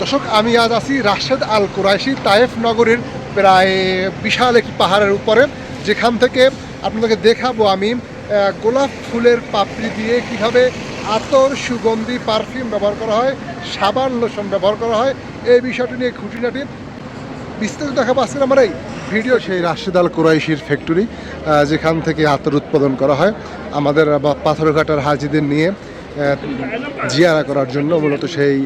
দর্শক, আমি আজ আছি রাশেদ আল কুরাইশি তায়েফ নগরীর প্রায় বিশাল একটি পাহাড়ের উপরে, যেখান থেকে আপনাদেরকে দেখাবো আমি গোলাপ ফুলের পাপড়ি দিয়ে কীভাবে আতর, সুগন্ধি, পারফিউম ব্যবহার করা হয়, সাবান, লোশন ব্যবহার করা হয়, এই বিষয়টি নিয়ে খুঁটিনাটি বিস্তারিত দেখাবো আজকের আমার এই ভিডিও। সেই রাশেদ আল কুরাইশির ফ্যাক্টরি যেখান থেকে আতর উৎপাদন করা হয়, আমাদের পাথরঘাটার হাজিদের নিয়ে জিয়ারা করার জন্য মূলত সেই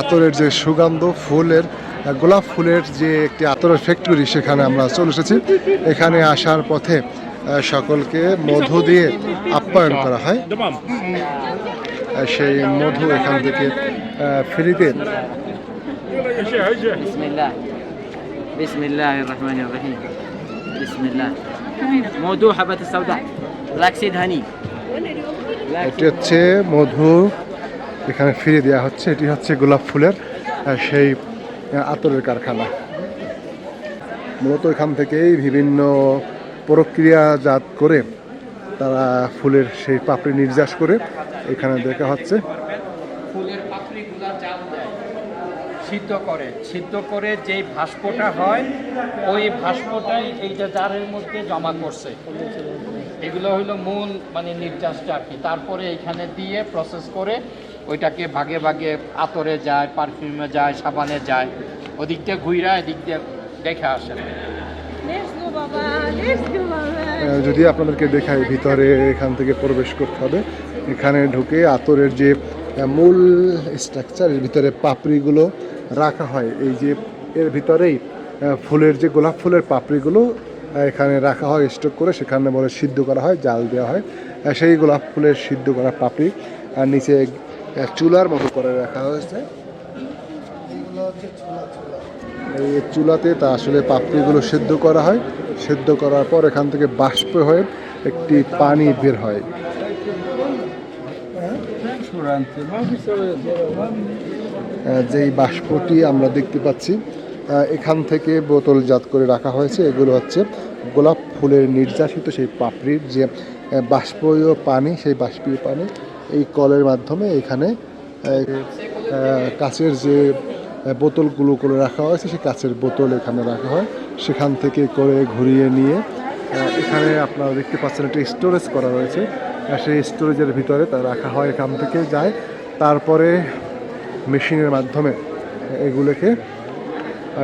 আতরের যে সুগন্ধ ফুলের আহ, গোলাপ ফুলের যে একটি আতরের ফ্যাক্টরি সেখানে আমরা চলে এসেছি এখানে আসার পথে আহ, সকলকে মধু দিয়ে আপ্যায়ন করা হয় Tamam. আহ, সেই মধু এখান থেকে আহ, ফ্রিতে بسم الله بسم الله الرحمن الرحيم بسم الله موضوع حبة السوداء بلاك سيد هني Black এটি হচ্ছে মধু এখানে ফিরে দেওয়া হচ্ছে। এটি হচ্ছে গোলাপ ফুলের সেই আতরের কারখানা। মূলত এখান থেকেই বিভিন্ন প্রক্রিয়াজাত করে তারা ফুলের সেই পাপড়ি নির্যাস করে এখানে দেখা হচ্ছে। ফুলের সিদ্ধ করে। সিদ্ধ করে যেই ভাস্পটা হয়, ওই ভাস্পটাই এই যে জারের মধ্যে জমা করছে। এগুলো হলো মূল মানে নির্যাসটা আর কি। তারপরে এখানে দিয়ে প্রসেস করে ওইটাকে ভাগে ভাগে আতরে যায় পারফিউমে যায় সাবানে যায়। ওদিক দিয়ে ঘুইরা এদিক দিয়ে দেখে আসে। Let's go, Baba. Let's go, Baba. আহ, যদি আপনাদেরকে দেখাই ভিতরে এখান থেকে প্রবেশ করতে হবে। এখানে ঢুকে আতরের যে মূল স্ট্রাকচার এর ভিতরে পাপড়িগুলো রাখা হয়। এই যে এর ভিতরেই ফুলের যে গোলাপ ফুলের পাপড়িগুলো এখানে রাখা হয় স্টক করে সেখানে বলে সিদ্ধ করা হয় জাল দেওয়া হয়। সেই গোলাপ ফুলের সিদ্ধ করা পাপড়ি। আর নিচে চুলার মতো করে রাখা হয়েছে। এই চুলাতে তা আসলে পাপড়িগুলো সেদ্ধ করা হয়। সেদ্ধ করার পর এখান থেকে বাষ্প হয়ে একটি পানি বের হয়। যেই বাষ্পটি আমরা দেখতে পাচ্ছি এখান থেকে বোতলজাত করে রাখা হয়েছে। এগুলো হচ্ছে গোলাপ ফুলের নির্যাসিত সেই পাপড়ির যে বাষ্পীয় পানি, সেই বাষ্পীয় পানি। এই কলের মাধ্যমে এখানে কাচের যে বোতলগুলো করে রাখা হয়েছে, সেই কাচের বোতল এখানে রাখা হয়। সেখান থেকে করে ঘুরিয়ে নিয়ে এখানে আপনারা দেখতে পাচ্ছেন একটা স্টোরেজ করা রয়েছে। সেই স্টোরেজের ভিতরে তা রাখা হয় এখান থেকে যায়। তারপরে মেশিনের মাধ্যমে এগুলোকে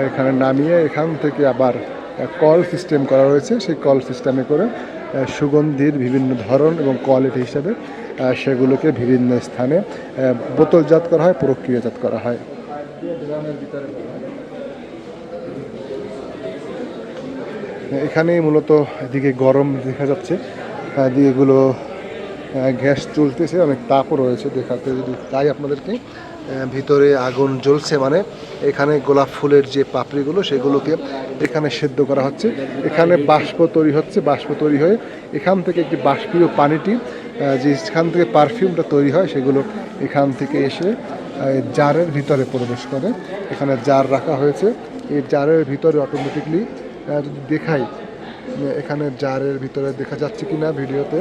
এখানে নামিয়ে এখান থেকে আবার কল সিস্টেম করা রয়েছে। সেই কল সিস্টেমে করে সুগন্ধির বিভিন্ন ধরন এবং কোয়ালিটি হিসাবে সেগুলোকে বিভিন্ন স্থানে বোতলজাত করা হয়, প্রক্রিয়াজাত করা হয়। এখানে মূলত এদিকে গরম দেখা যাচ্ছে। এদিকে এগুলো গ্যাস চলতেছে, অনেক তাপও রয়েছে দেখাতে যদি তাই আপনাদেরকে। ভিতরে আগুন জ্বলছে মানে এখানে গোলাপ ফুলের যে পাপড়িগুলো, সেগুলোকে এখানে সেদ্ধ করা হচ্ছে। এখানে বাষ্প তৈরি হচ্ছে, বাষ্প তৈরি হয়ে এখান থেকে একটি বাষ্পীয় পানিটি যেখান থেকে পারফিউমটা তৈরি হয়, সেগুলো এখান থেকে এসে জারের ভিতরে প্রবেশ করে। এখানে জার রাখা হয়েছে। এই জারের ভিতরে অটোমেটিকলি যদি দেখাই এখানে জারের ভিতরে দেখা যাচ্ছে কি না ভিডিওতে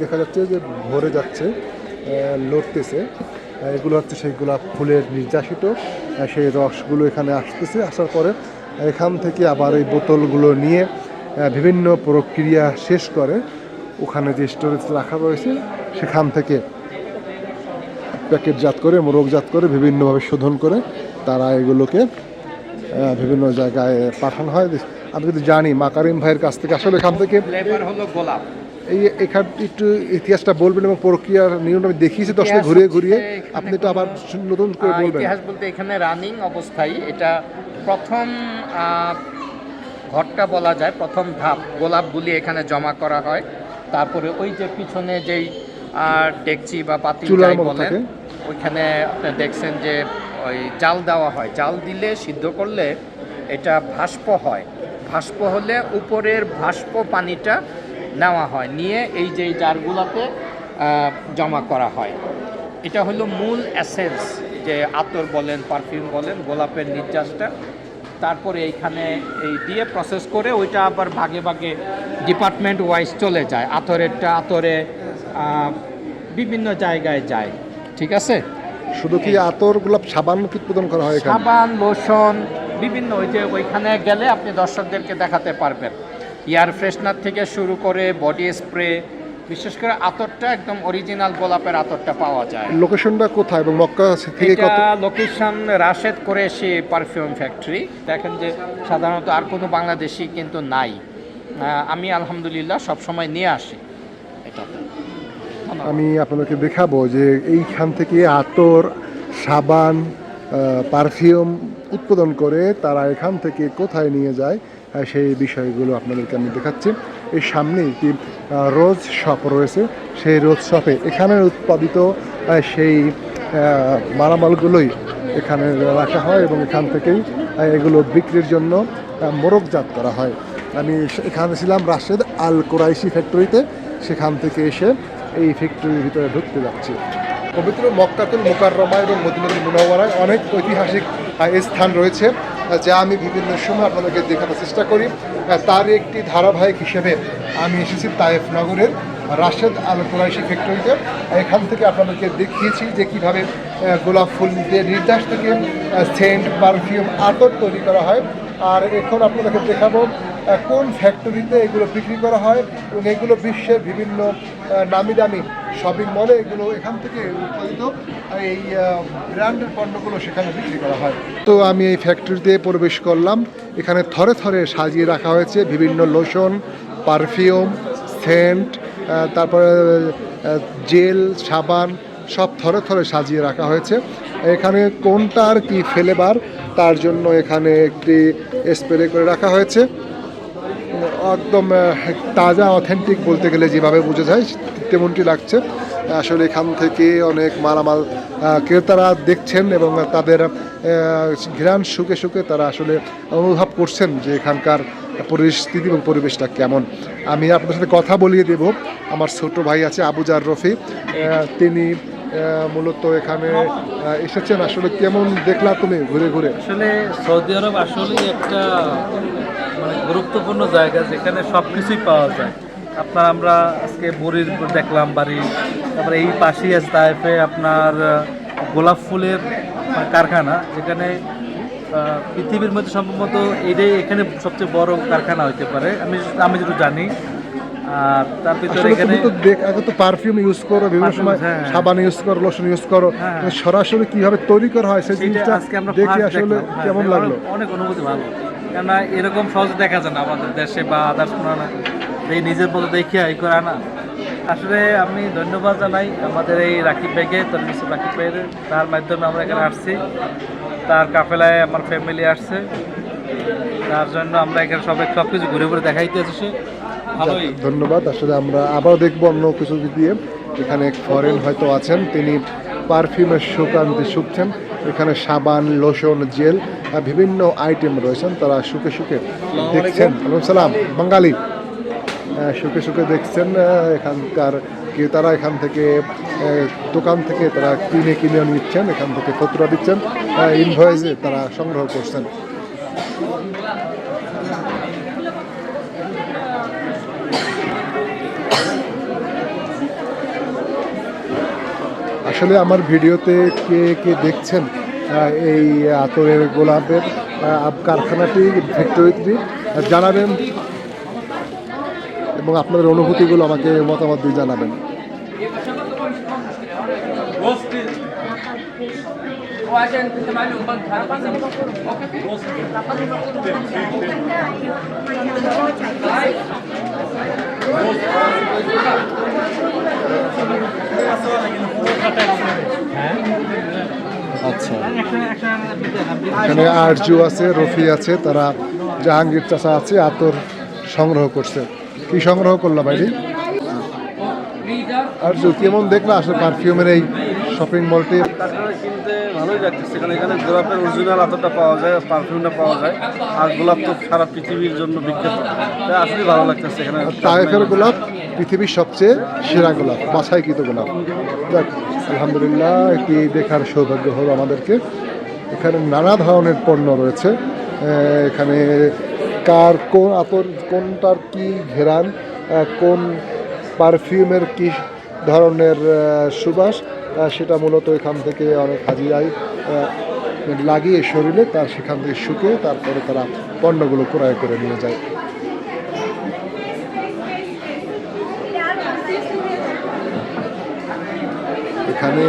দেখা যাচ্ছে যে ভরে যাচ্ছে লড়তেছে। এগুলো হচ্ছে সেই গোলাপ ফুলের নির্যাসিত। সেই রসগুলো এখানে আসতেছে, আসার পরে, এখান থেকে আবার এই বোতলগুলো নিয়ে বিভিন্ন প্রক্রিয়া শেষ করে। ওখানে যে স্টোরেজ রাখা রয়েছে সেখান থেকে প্যাকেটজাত করে মোরগজাত করে বিভিন্নভাবে শোধন করে তারা এগুলোকে বিভিন্ন জায়গায় পাঠানো হয়। আমি কিন্তু জানি মাকারিম ভাইয়ের কাছ থেকে আসলে এখান থেকে গোলাপ। এই এখান একটু ইতিহাসটা বলবেন এবং প্রক্রিয়ার নিয়ম আমি দেখিয়েছি দশটা ঘুরিয়ে ঘুরিয়ে। আপনি তো আবার নতুন করে বলবেন। ইতিহাস বলতে এখানে রানিং অবস্থায় এটা প্রথম ঘরটা বলা যায় প্রথম ধাপ। গোলাপগুলি এখানে জমা করা হয়। তারপরে ওই যে পিছনে যেই ডেকচি বা পাতি যাই বলেন ওইখানে আপনি দেখছেন যে ওই জাল দেওয়া হয়। জাল দিলে সিদ্ধ করলে এটা ভাস্প হয়। ভাস্প হলে উপরের ভাস্প পানিটা নেওয়া হয়। নিয়ে এই যে জারগুলোতে জমা করা হয়। এটা হলো মূল অ্যাসেন্স যে আতর বলেন পারফিউম বলেন গোলাপের নির্যাসটা। তারপরে এইখানে এই দিয়ে প্রসেস করে ওইটা আবার ভাগে ভাগে ডিপার্টমেন্ট ওয়াইজ চলে যায়। আতরেরটা আতরে বিভিন্ন জায়গায় যায়। ঠিক আছে? শুধু কি আতর গোলাপ সাবান কি উৎপাদন করা হয় সাবান লোশন বিভিন্ন ওই যে ওইখানে গেলে আপনি দর্শকদেরকে দেখাতে পারবেন। এয়ার ফ্রেশনার থেকে শুরু করে বডি স্প্রে বিশেষ করে আতরটা একদম অরিজিনাল গোলাপের আতরটা পাওয়া যায়। লোকেশনটা কোথায় এবং মক্কা থেকে কত লোকেশন রাশেদ করেছি পারফিউম ফ্যাক্টরি দেখেন যে সাধারণত আর কোনো বাংলাদেশি কিন্তু নাই। আমি আলহামদুলিল্লাহ সব সময় নিয়ে আসি। এটাতে আমি আপনাদেরকে দেখাবো যে এইখান থেকে আতর সাবান পারফিউম উৎপাদন করে তারা এখান থেকে কোথায় নিয়ে যায় সেই বিষয়গুলো আপনাদেরকে আমি দেখাচ্ছি। এর সামনে একটি রোজ শপ রয়েছে। সেই রোজ শপে এখানে উৎপাদিত সেই মালামালগুলোই এখানে রাখা হয় এবং এখান থেকেই এগুলো বিক্রির জন্য মোড়কজাত করা হয়। আমি এখানে ছিলাম রাশেদ আল কোরাইশি ফ্যাক্টরিতে। সেখান থেকে এসে এই ফ্যাক্টরির ভিতরে ঢুকতে যাচ্ছি। পবিত্র মক্কাতুল মোকাররমা এবং মদিনাতুল মুনাওয়ারায় অনেক ঐতিহাসিক স্থান রয়েছে। যা আমি বিভিন্ন সময় আপনাদেরকে দেখানোর চেষ্টা করি। তার একটি ধারাবাহিক হিসেবে আমি এসেছি তায়েফ নগরের রাশেদ আল কোরাইশি ফ্যাক্টরিতে। এখান থেকে আপনাদেরকে দেখিয়েছি যে কীভাবে গোলাপ ফুল দিয়ে নির্যাস থেকে সেন্ট পারফিউম আতর তৈরি করা হয়। আর এখন আপনাদেরকে দেখাবো কোন ফ্যাক্টরিতে এগুলো বিক্রি করা হয় এবং এগুলো বিশ্বের বিভিন্ন নামি দামি শপিং মলে এগুলো এখান থেকে উৎপাদিত এই ব্র্যান্ডের পণ্যগুলো সেখানে বিক্রি করা হয়। তো আমি এই ফ্যাক্টরিতে প্রবেশ করলাম, এখানে থরে থরে সাজিয়ে রাখা হয়েছে বিভিন্ন লোশন পারফিউম সেন্ট তারপরে জেল সাবান, সব থরে থরে সাজিয়ে রাখা হয়েছে। এখানে কোনটার কি ফেলেবার তার জন্য এখানে একটি স্প্রে করে রাখা হয়েছে। একদম তাজা অথেন্টিক বলতে গেলে যেভাবে বোঝা যায় তেমনটি লাগছে। আসলে এখান থেকে অনেক মালামাল ক্রেতারা দেখছেন এবং তাদের ঘ্রাণ সুখে শুকে তারা আসলে অনুভব করছেন যে এখানকার পরিস্থিতি এবং পরিবেশটা কেমন। আমি আপনার সাথে কথা বলিয়ে দেব। আমার ছোট ভাই আছে আবুজার রফি। তিনি মূলত এখানে এসেছেন। আসলে কেমন দেখলা তুমি ঘুরে ঘুরে? আসলে সৌদি আরব আসলেই একটা মানে গুরুত্বপূর্ণ জায়গা যেখানে সব কিছুই পাওয়া যায়। আপনার আমরা আজকে বড়ির দেখলাম বাড়ি, তারপরে এই পাশেই আছে তাইফে আপনার গোলাপ ফুলের মানে কারখানা, যেখানে পৃথিবীর মধ্যে সম্ভবত এটাই এখানে সবচেয়ে বড় কারখানা হইতে পারে। আমি আমি যেটা জানি আর তার ভিতরে এখানে তো দেখ আগে তো পারফিউম ইউজ করো বিভিন্ন সময় হ্যাঁ। সাবান ইউজ করো লোশন ইউজ করো। হ্যাঁ। সরাসরি কীভাবে তৈরি করা হয় সেই জিনিসটা আজকে আমরা দেখে আসলে হ্যাঁ, কেমন লাগল? অনেক অনুভূতি ভালো। কেননা এরকম সহজে দেখা যায় না আমাদের দেশে বা আদার্স এই নিজের মতো দেখে এই করে আনা আসলে আমি ধন্যবাদ জানাই আমাদের এই রাকিব ভাইকে তরমিস রাকিব ভাইয়ের। তার মাধ্যমে আমরা এখানে আসছি। তার কাফেলায় আমার ফ্যামিলি আসছে। তার জন্য আমরা এখানে সবাই সব কিছু ঘুরে ঘুরে দেখাইতে ভালোই। ধন্যবাদ। আসলে আমরা আবার দেখব অন্য কিছু দিয়ে। এখানে ফরেন হয়তো আছেন তিনি পারফিউমের সুকান্তি শুকছেন। এখানে সাবান লোশন জেল আর বিভিন্ন আইটেম রয়েছেন। তারা সুখে সুখে দেখছেন। সালাম। বাঙালি। সুখে শুকে দেখছেন এখানকার ক্রেতারা এখান থেকে দোকান থেকে তারা কিনে কিনে নিচ্ছেন। এখান থেকে ফতুরা দিচ্ছেন। ইনভয়েসে তারা সংগ্রহ করছেন। আসলে আমার ভিডিওতে কে কে দেখছেন এই আতরের গোলাপের কারখানাটি ফ্যাক্টরিটি জানাবেন এবং আপনাদের অনুভূতিগুলো আমাকে মতামত দিয়ে জানাবেন। আচ্ছা এখানে আরজু আছে, রফি আছে, তারা জাহাঙ্গীর চাষা আছে, আতর সংগ্রহ করছে। কি সংগ্রহ করল বাইরে আরজু, কেমন দেখলা আসলে পারফিউমের এই শপিং মলটি কিনতে ভালোই লাগতেছে কারণ এখানে গোলাপের অরিজিনাল আতরটা পাওয়া যায় পারফিউমটা পাওয়া যায় আর গোলাপ তো সারা পৃথিবীর জন্য বিখ্যাত। তাই আসলে ভালো লাগতেছে এখানে। তায়েফের গোলাপ পৃথিবীর সবচেয়ে সেরা গোলাপ বাছাইকৃত গোলাপ। যাক আলহামদুলিল্লাহ এটি দেখার সৌভাগ্য হলো আমাদেরকে। এখানে নানা ধরনের পণ্য রয়েছে। এখানে কার কোন আতর কোনটার কি ঘেরান কোন পারফিউমের কি ধরনের সুবাস সেটা মূলত এখান থেকে অনেক হাজিরাই আহ, লাগিয়ে শরীরে তার সেখান থেকে শুকে তারপরে তারা পণ্যগুলো ক্রয় করে নিয়ে যায়। এখানে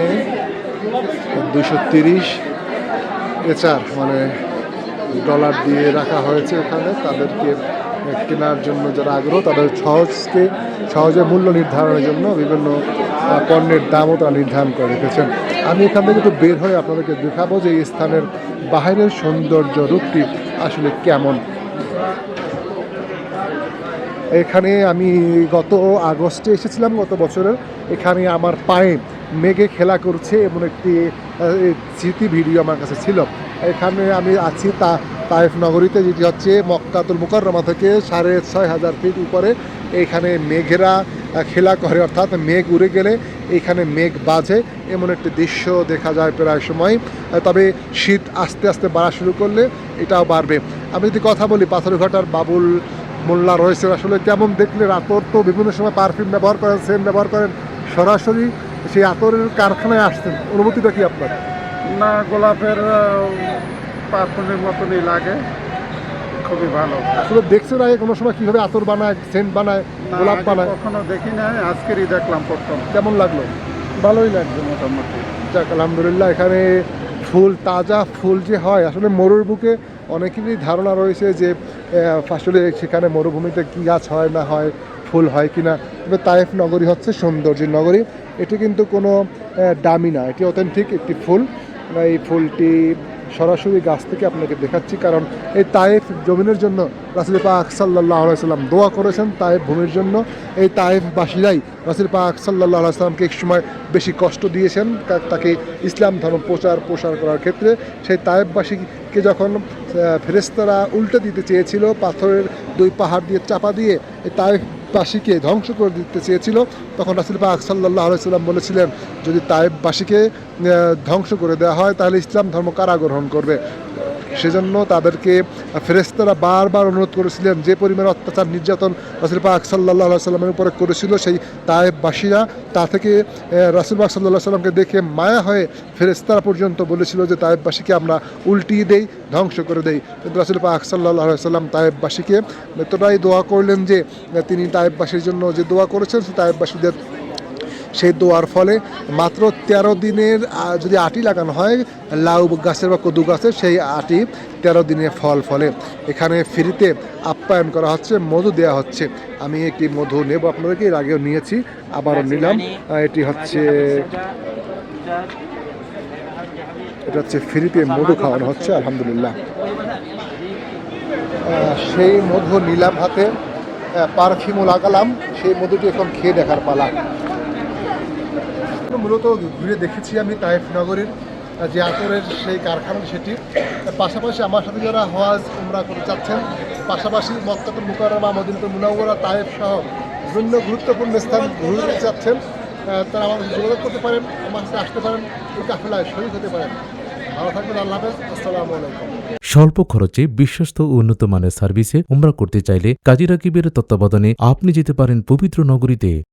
দুশো তিরিশ এচার মানে ডলার দিয়ে রাখা হয়েছে এখানে তাদেরকে কেনার জন্য যারা আগ্রহ, তাদের সহজকে, সহজে মূল্য নির্ধারণের জন্য বিভিন্ন পণ্যের দামও তারা নির্ধারণ করে রেখেছেন। আমি এখান থেকে একটু বের হয়ে আপনাদেরকে দেখাবো যে এই স্থানের বাহিরের সৌন্দর্য রূপটি আসলে কেমন। এখানে আমি গত আগস্টে এসেছিলাম, গত বছরের। এখানে আমার পায়ে মেঘে খেলা করছে এমন একটি স্মৃতি ভিডিও আমার কাছে ছিল। এখানে আমি আছি তা তাইফ নগরীতে, যেটি হচ্ছে মক্কাতুল মুকাররমা থেকে সাড়ে ছয় হাজার ফিট উপরে, এইখানে মেঘেরা খেলা করে, অর্থাৎ মেঘ উড়ে গেলে এইখানে মেঘ বাজে। এমন একটি দৃশ্য দেখা যায় প্রায় সময়। তবে শীত আস্তে আস্তে বাড়া শুরু করলে এটাও বাড়বে। আমি যদি কথা বলি, পাথরঘাটার বাবুল মোল্লা রয়েছে আসলে কেমন দেখলে আতর তো বিভিন্ন সময় পারফিউম ব্যবহার করেন সেন্ট ব্যবহার করেন। সরাসরি সেই আতরের কারখানায় আসছেন। অনুভূতিটা কি আপনার? না, গোলাপের পারফিউমের মতনই লাগে। খুবই ভালো। আসলে দেখছেন আগে কোনো সময় কীভাবে আতর বানায় সেন্ট বানায় গোলাপ বানায়? কখনো দেখি না আজকেরই দেখলাম প্রথম। কেমন লাগল? ভালোই লাগছে মোটামুটি। যাক আলহামদুলিল্লাহ এখানে ফুল তাজা ফুল যে হয় আসলে মরুর বুকে অনেকেরই ধারণা রয়েছে যে আসলে সেখানে মরুভূমিতে কী গাছ হয় না হয় ফুল হয় কি না তবে তাইফ নগরী হচ্ছে সৌন্দর্যের নগরী। এটি কিন্তু কোনো দামি না এটি অথেন্টিক একটি ফুল। এই ফুলটি সরাসরি গাছ থেকে আপনাকে দেখাচ্ছি কারণ এই তায়েফ জমিনের জন্য রাসুল পাক সাল্লাহ আলাইসাল্লাম দোয়া করেছেন তায়েফ ভূমির জন্য। এই তায়েফবাসীরাই রাসুল পাক সাল্লাহ আলাইসাল্লামকে এক সময় বেশি কষ্ট দিয়েছেন তাকে ইসলাম ধর্ম প্রচার প্রসার করার ক্ষেত্রে। সেই তায়েফবাসীকে যখন আহ, ফেরেশতারা উল্টে দিতে চেয়েছিল পাথরের দুই পাহাড় দিয়ে চাপা দিয়ে এই তায়েফবাসীকে ধ্বংস করে দিতে চেয়েছিল তখন রাসুল পাক সাল্লাহ আলাইসাল্লাম বলেছিলেন যদি তায়েফবাসীকে আহ, ধ্বংস করে দেওয়া হয় তাহলে ইসলাম ধর্ম কারা গ্রহণ করবে। সেজন্য তাদেরকে ফেরেস্তারা বারবার অনুরোধ করেছিলেন, যে পরিমাণ অত্যাচার নির্যাতন রাসুল পাক সাল্লাহ সাল্লামের উপরে করেছিল সেই তায়েববাসীরা, তা থেকে রাসুল পাক সাল্লাহ সাল্লামকে দেখে মায়া হয়ে ফেরেস্তারা পর্যন্ত বলেছিল যে তায়েববাসীকে আমরা উল্টিয়ে দেই, ধ্বংস করে দেই। কিন্তু রাসুল পাক সাল্লাহ সাল্লাম তায়েববাসীকে এতটাই দোয়া করলেন যে তিনি তায়েববাসীর জন্য যে দোয়া করেছেন, সেই তায়েববাসীদের সেই দোয়ার ফলে মাত্র তেরো দিনের যদি আটি লাগানো হয় লাউ গাছের বা কদু গাছের সেই আটি তেরো দিনে ফল ফলে। এখানে ফ্রিতে আপ্যায়ন করা হচ্ছে মধু দেওয়া হচ্ছে। আমি একটি মধু নেব আপনাদেরকে এর আগেও নিয়েছি আবারও নিলাম। এটি হচ্ছে এটা হচ্ছে ফ্রিতে মধু খাওয়ানো হচ্ছে আলহামদুলিল্লাহ। সেই মধু নিলাম হাতে পারফিউমও লাগালাম সেই মধুটি এখন খেয়ে দেখার পালা। মূলত ঘুরে দেখেছি আমি তাইফ নগরীর যে আতরের সেই কারখানা সেটি। পাশাপাশি আমার সাথে যারা হওয়াজ উমরা করতে চাচ্ছেন পাশাপাশি মক্কাতুল মুকাররমা, মদিনাতুল মুনাওয়ারা, তাইফ সহ বিভিন্ন গুরুত্বপূর্ণ স্থান ঘুরতে চাচ্ছেন তারা আমাদের যোগাযোগ করতে পারেন, আমার সাথে আসতে পারেন, এই কাফেলায় শরীর হতে পারেন। ভালো থাকবেন, আল্লাহ হাফেজ। আসসালামু আলাইকুম। স্বল্প খরচে বিশ্বস্ত উন্নত মানের সার্ভিসে উমরা করতে চাইলে কাজী রাকিবের তত্ত্বাবধানে আপনি যেতে পারেন পবিত্র নগরীতে।